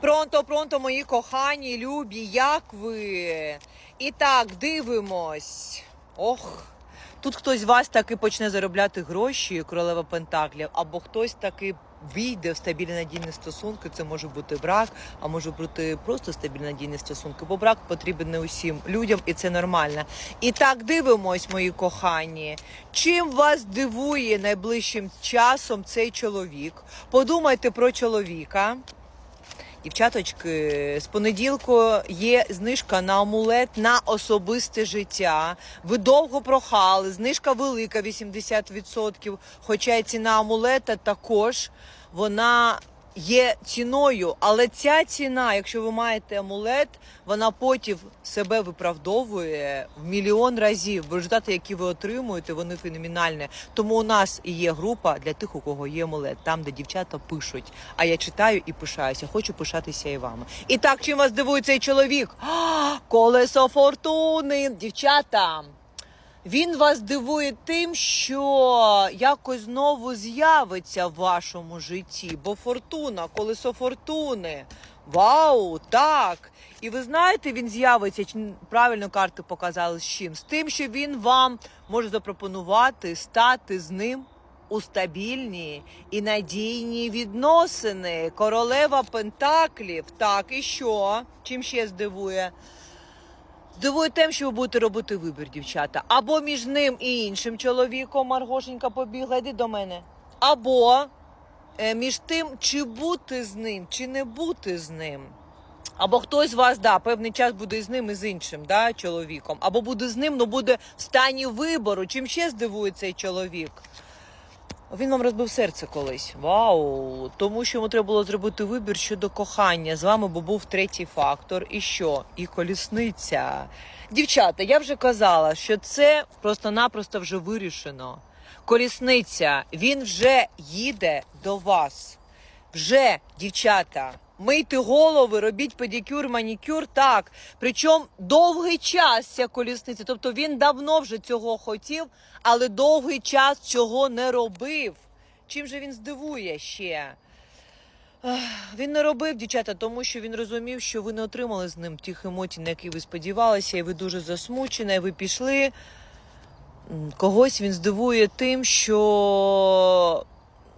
Пронто, пронто, мої кохані, любі, як ви? І так, дивимось. Ох. Тут хтось з вас таки почне заробляти гроші, королева Пентаклів, або хтось таки війде в стабільні надійні стосунки. Це може бути брак, а може бути просто стабільні надійні стосунки. Бо брак потрібен не усім людям, і це нормально. І так дивимось, мої кохані. Чим вас дивує найближчим часом цей чоловік? Подумайте про чоловіка. Дівчаточки, з понеділку є знижка на амулет на особисте життя. Ви довго прохали, знижка велика 80%. Хоча і ціна амулета також вона є ціною. Але ця ціна, якщо ви маєте амулет, вона потім себе виправдовує в мільйон разів. Бо результати, які ви отримуєте, вони феноменальні. Тому у нас і є група для тих, у кого є амулет, там, де дівчата пишуть. А я читаю і пишаюся. Хочу пишатися і вами. І так, чим вас дивує цей чоловік? А, колесо фортуни, дівчата. Він вас дивує тим, що якось знову з'явиться в вашому житті, бо фортуна, колесо фортуни. Вау, так. І ви знаєте, він з'явиться, правильно карти показали з чим? З тим, що він вам може запропонувати стати з ним у стабільні і надійні відносини. Королева Пентаклів. Так, і що? Чим ще здивує? Здивує тим, що ви будете робити вибір, дівчата. Або між ним і іншим чоловіком, Маргошенька побігла, йди до мене. Або е, між тим, чи бути з ним, чи не бути з ним. Або хтось з вас, да, певний час буде з ним і з іншим да, чоловіком. Або буде з ним, але буде в стані вибору. Чим ще здивує цей чоловік? Він вам розбив серце колись. Вау! Тому що йому треба було зробити вибір щодо кохання з вами, бо був третій фактор. І що? І колісниця. Дівчата, я вже казала, що це просто-напросто вже вирішено. Колісниця, він вже їде до вас. Вже, дівчата, мийте голови, робіть педикюр, манікюр, так. Причому довгий час ця колісниця. Тобто він давно вже цього хотів, але довгий час цього не робив. Чим же він здивує ще? Він не робив, дівчата, тому що він розумів, що ви не отримали з ним тих емоцій, на які ви сподівалися, і ви дуже засмучена, і ви пішли. Когось він здивує тим, що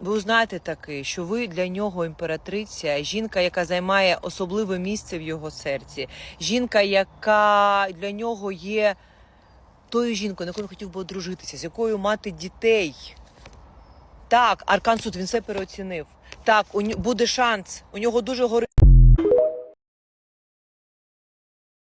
ви узнаєте таки, що ви для нього імператриця, жінка, яка займає особливе місце в його серці, жінка, яка для нього є тою жінкою, на якою він хотів би одружитися, з якою мати дітей. Так, Аркан Суд він все переоцінив. Так, у буде шанс. У нього дуже горить